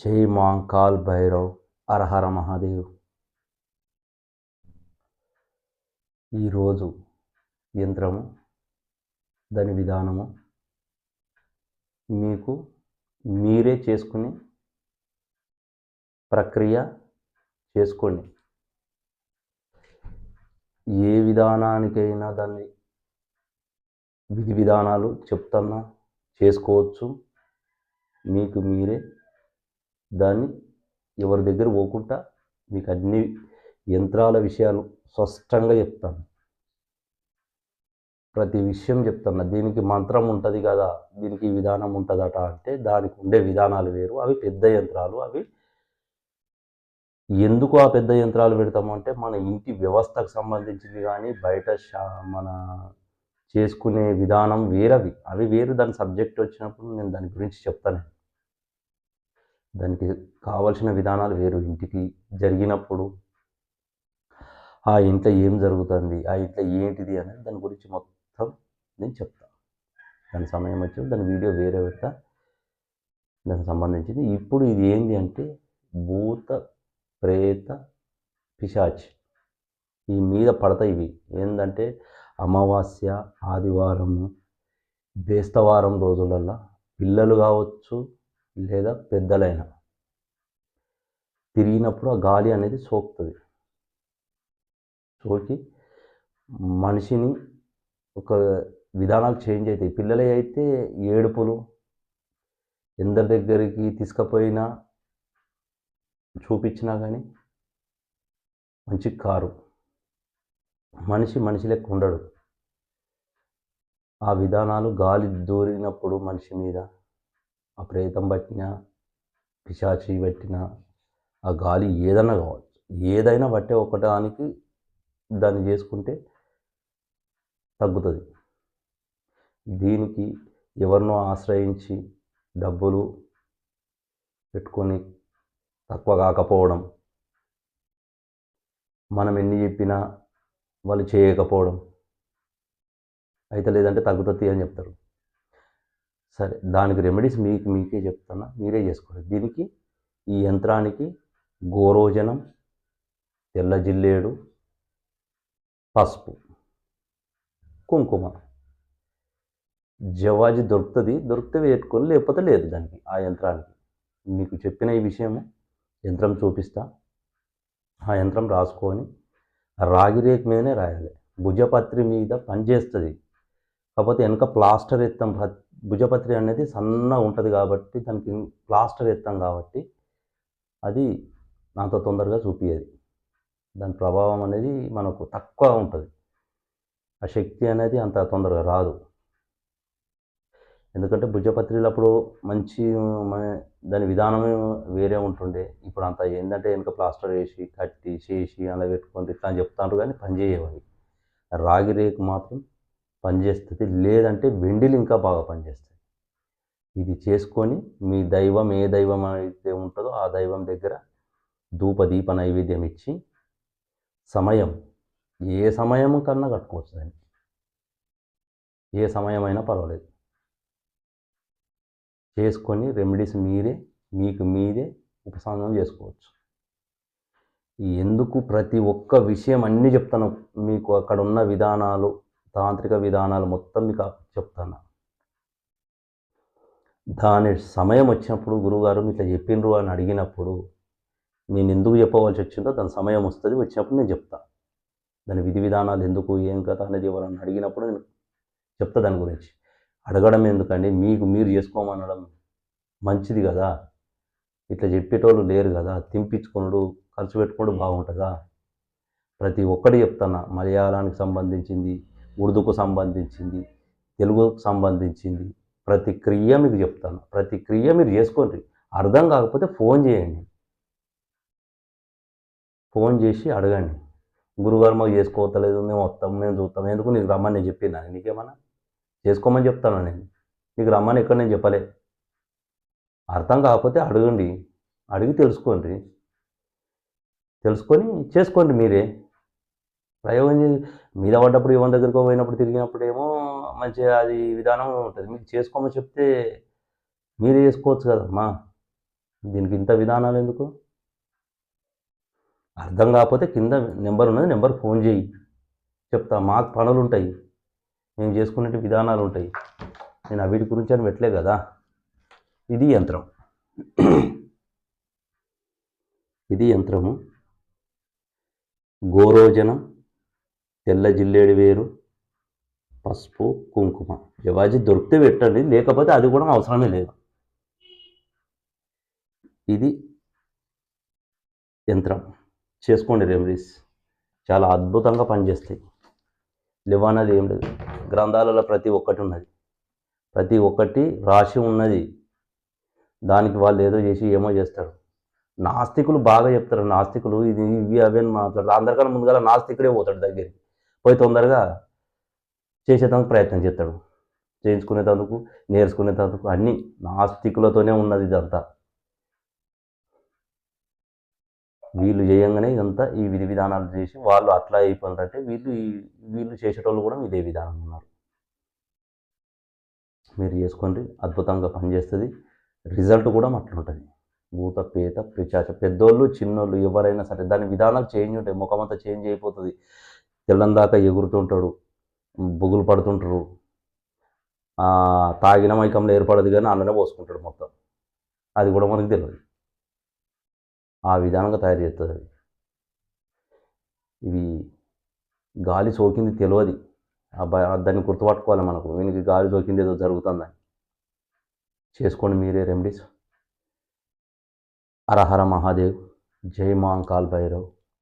జై మాంకాల్ భైరవ్ అరహర మహాదేవ్. ఈరోజు యంత్రము దాని విధానము మీకు మీరే చేసుకుని ప్రక్రియ చేసుకోండి. ఏ విధానానికైనా దాన్ని విధి విధానాలు చెప్తున్నా చేసుకోవచ్చు. మీకు మీరే దాన్ని ఎవరి దగ్గర పోకుండా మీకు అన్ని యంత్రాల విషయాలు స్పష్టంగా చెప్తాను. ప్రతి విషయం చెప్తున్నా దీనికి మంత్రం ఉంటుంది కదా దీనికి విధానం ఉంటుందట అంటే దానికి ఉండే విధానాలు వేరు. అవి పెద్ద యంత్రాలు. అవి ఎందుకు ఆ పెద్ద యంత్రాలు పెడతాము అంటే మన ఇంటి వ్యవస్థకు సంబంధించింది కానీ బయట షా మన చేసుకునే విధానం వేరవి. అవి వేరు. దాని సబ్జెక్ట్ వచ్చినప్పుడు నేను దాని గురించి చెప్తాను. దానికి కావలసిన విధానాలు వేరు. ఇంటికి జరిగినప్పుడు ఆ ఇంట్లో ఏం జరుగుతుంది? ఆ ఇంట్లో ఏంటిది? అనేది దాని గురించి మొత్తం నేను చెప్తాను దాని సమయం వచ్చి దాని వీడియో వేరే పెడతా దానికి సంబంధించింది. ఇప్పుడు ఇది ఏంటి అంటే భూత ప్రేత పిశాచ్ ఈ మీద పడతాయి ఇవి. ఏంటంటే అమావాస్య ఆదివారము బేస్తవారం రోజులల్లో పిల్లలు కావచ్చు లేదా పెద్దలైన. తిరిగినప్పుడు ఆ గాలి అనేది సోకుతుంది. సోకి మనిషిని ఒక విధానాలు చేంజ్ అవుతాయి. పిల్లలు అయితే ఏడుపులు ఎందరి దగ్గరికి తీసుకుపోయినా చూపించినా కానీ మంచి కారు. మనిషి మనిషి లెక్క ఉండడు. ఆ విధానాలు గాలి దూరినప్పుడు మనిషి మీద ఆ ప్రేతం పట్టినా పిశాచి పట్టిన ఆ గాలి ఏదైనా కావచ్చు ఏదైనా పట్టే ఒకటానికి దాన్ని చేసుకుంటే తగ్గుతుంది. దీనికి ఎవరినో ఆశ్రయించి డబ్బులు పెట్టుకొని తక్కువ కాకపోవడం మనం ఎన్ని చెప్పినా వాళ్ళు చేయకపోవడం అయితే లేదంటే తగ్గుతుంది అని చెప్తారు. సరే దానికి రెమెడీస్ మీకు మీకే చెప్తున్నా మీరే చేసుకోండి. దీనికి ఈ యంత్రానికి గోరోజనం తెల్ల జిల్లేడు పసుపు కుంకుమ. జవాజి దొరుకుతుంది దొరికితే పెట్టుకొని లేకపోతే లేదు దానికి ఆ యంత్రానికి. మీకు చెప్పిన ఈ విషయము యంత్రం చూపిస్తా. ఆ యంత్రం రాసుకొని రాగి రేక్ మీదనే రాయాలి. భుజపత్రి మీద పనిచేస్తుంది. కాకపోతే వెనక ప్లాస్టర్ ఎత్తాం భుజపత్రి అనేది సన్నగా ఉంటుంది కాబట్టి దానికి ప్లాస్టర్ ఎత్తాం కాబట్టి అది అంత తొందరగా చూపించేది దాని ప్రభావం అనేది మనకు తక్కువ ఉంటుంది. ఆ శక్తి అనేది అంత తొందరగా రాదు. ఎందుకంటే భుజపత్రిలు అప్పుడు మంచి దాని విధానమే వేరే ఉంటుండే. ఇప్పుడు అంత ఏంటంటే వెనక ప్లాస్టర్ వేసి కట్టి చేసి అలా పెట్టుకొని ఇట్లా అని చెప్తాను కానీ పనిచేయవాలి రాగి రేకు మాత్రం పనిచేస్తుంది. లేదంటే వెండిలు ఇంకా బాగా పనిచేస్తుంది ఇది చేసుకొని మీ దైవం ఏ దైవం అయితే ఉంటుందో ఆ దైవం దగ్గర ధూప దీప నైవేద్యం ఇచ్చి సమయం ఏ సమయం కన్నా కట్టుకోవచ్చు దాన్ని. ఏ సమయమైనా పర్వాలేదు. చేసుకొని రెమెడీస్ మీరే మీకు మీరే ఉపశమనం చేసుకోవచ్చు. ఎందుకు ప్రతి ఒక్క విషయం అన్నీ చెప్తాను. మీకు అక్కడ ఉన్న విధానాలు తాంత్రిక విధానాలు మొత్తం మీకు చెప్తాను. దాని సమయం వచ్చినప్పుడు గురువుగారు ఇట్లా చెప్పిండ్రు అని అడిగినప్పుడు నేను ఎందుకు చెప్పవలసి వచ్చిందో దాని సమయం వస్తుంది వచ్చినప్పుడు నేను చెప్తాను దాని విధి విధానాలు ఎందుకు ఏం కథ అనేది ఎవరన్నా అడిగినప్పుడు నేను చెప్తా దాని గురించి. అడగడం ఎందుకండి? మీకు మీరు చేసుకోమనడం మంచిది కదా? ఇట్లా చెప్పేటోళ్ళు లేరు కదా? తింపించుకునుడు ఖర్చు పెట్టుకోడు బాగుంటుందా? ప్రతి ఒక్కటి చెప్తాను? మలయాళానికి సంబంధించింది ఉర్దూకు సంబంధించింది తెలుగుకు సంబంధించింది. ప్రతి క్రియ మీకు చెప్తాను. ప్రతి క్రియ మీరు చేసుకోండి. అర్థం కాకపోతే ఫోన్ చేయండి. ఫోన్ చేసి అడగండి. గురుగారు మాకు చేసుకోవట్లేదు మేము వస్తాం మేము చూస్తాం. ఎందుకు నీకు రమ్మని నేను చెప్పినా? నీకేమన్నా? చేసుకోమని చెప్తాను నేను? నీకు రమ్మని ఎక్కడ నేను చెప్పలే? అర్థం కాకపోతే అడగండి. అడిగి తెలుసుకోండి. తెలుసుకొని చేసుకోండి మీరే. ప్రయోగం మీద పడ్డప్పుడు ఎవరి దగ్గరికి పోయినప్పుడు తిరిగినప్పుడు ఏమో మంచిగా అది విధానం ఉంటుంది. మీకు చేసుకోమని చెప్తే మీరే చేసుకోవచ్చు కదమ్మా దీనికి ఇంత విధానాలు ఎందుకు? అర్థం కాకపోతే కింద నెంబర్ ఉన్నది నెంబర్ ఫోన్ చేయి. చెప్తా మాకు పనులు ఉంటాయి. మేము చేసుకునే విధానాలు ఉంటాయి. నేను అవిటి గురించి అని పెట్టలే కదా. ఇది యంత్రం. ఇది యంత్రము. గోరోజనం. తెల్ల జిల్లేడు వేరు పసుపు కుంకుమ. జవాజీ దొరికితే పెట్టండి లేకపోతే అది కూడా అవసరమే లేదు. ఇది యంత్రం. చేసుకోండి రెమెడీస్ చాలా అద్భుతంగా పనిచేస్తాయి. లేవన్నది ఏం లేదు. గ్రంథాలలో ప్రతి ఒక్కటి ఉన్నది. ప్రతి ఒక్కటి రాసి ఉన్నది. దానికి వాళ్ళు ఏదో చేసి ఏమో చేస్తారు. నాస్తికులు బాగా చెప్తారు. నాస్తికులు ఇది ఇవి అవి అని మాట్లాడతారు అందరికన్నా ముందుగా నాస్తికుడే పోతాడు దగ్గరికి. పోయి తొందరగా చేసేటందుకు ప్రయత్నం చేస్తాడు. చేయించుకునేటందుకు నేర్చుకునేటందుకు అన్నీ నాస్తికులతోనే ఉన్నది ఇదంతా. వీళ్ళు చేయంగానే ఇదంతా ఈ విధి విధానాలు చేసి వాళ్ళు అట్లా అయిపోయినారంటే వీళ్ళు వీళ్ళు చేసేటోళ్ళు కూడా ఇదే విధానం ఉన్నారు. మీరు చేసుకోండి అద్భుతంగా పనిచేస్తుంది. రిజల్ట్ కూడా అట్లుంటుంది భూత పేత పిచాచ పెద్దోళ్ళు చిన్నోళ్ళు ఎవరైనా సరే దాని విధానాలు చేంజ్ ఉంటాయి ముఖమంతా చేంజ్ అయిపోతుంది. తెల్లందాకా ఎగురుతుంటాడు బొగులు పడుతుంటారు. తాగిన మైకంలో ఏర్పడదు కానీ అందులోనే పోసుకుంటాడు మొత్తం. అది కూడా మనకు తెలియదు ఆ విధానంగా తయారు చేస్తుంది అది. ఇవి గాలి సోకింది తెలియదు దాన్ని గుర్తుపట్టుకోవాలి మనకు. వీనికి గాలి సోకింది ఏదో జరుగుతుందని. చేసుకోండి మీరే రెమెడీస్ అరహర మహాదేవ్. జై మాంకాల్ భైరవ్.